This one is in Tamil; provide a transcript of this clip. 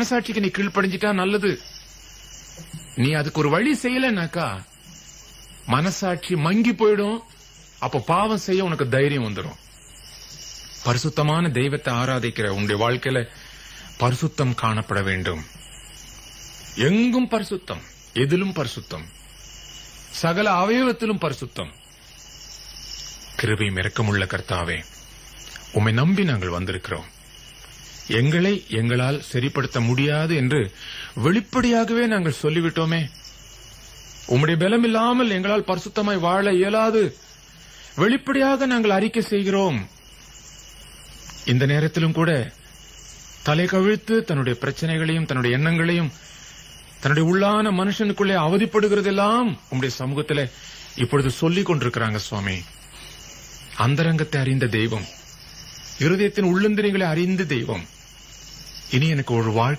மனசாட்சிக்கு நீ கீழ்ப்படிஞ்சிட்டா நல்லது. நீ அதுக்கு ஒரு வழி செய்யலனாக்கா மனசாட்சி மங்கி போயிடும். அப்ப பாவம் செய்ய உனக்கு தைரியம் வந்துடும் பரிசுத்தமான தெய்வத்தை ஆராதிக்கிற உன்னுடைய வாழ்க்கையில பரிசுத்தம் காணப்பட வேண்டும். எங்கும் பரிசுத்தம் எதிலும் பரிசுத்தம். சகல அவயவத்திலும் பரிசுத்தம். கிருபையும் இரக்கமுள்ள கர்த்தாவே உம்மை நம்பி நாங்கள் வந்திருக்கிறோம். எங்களை எங்களால் சரிப்படுத்த முடியாது என்று வெளிப்படையாகவே நாங்கள் சொல்லிவிட்டோமே. உம்முடைய பலம் இல்லாமல் எங்களால் பரிசுத்தமாய் வாழ இயலாது. வெளிப்படையாக நாங்கள் அறிக்கை செய்கிறோம். இந்த நேரத்திலும் கூட தலை கவிழ்த்து தன்னுடைய பிரச்சனைகளையும் தன்னுடைய எண்ணங்களையும் தன்னுடைய உள்ளான மனுஷனுக்குள்ளே அவதிப்படுகிறதெல்லாம் உம்முடைய சமூகத்தில் இப்பொழுது சொல்லிக் கொண்டிருக்கிறாங்க சுவாமி. அந்தரங்கத்தை அறிந்த தெய்வம் இருதயத்தின் உள்ளந்திரைகளை அறிந்த தெய்வம் இனி எனக்கு ஒரு வாழ்க்கை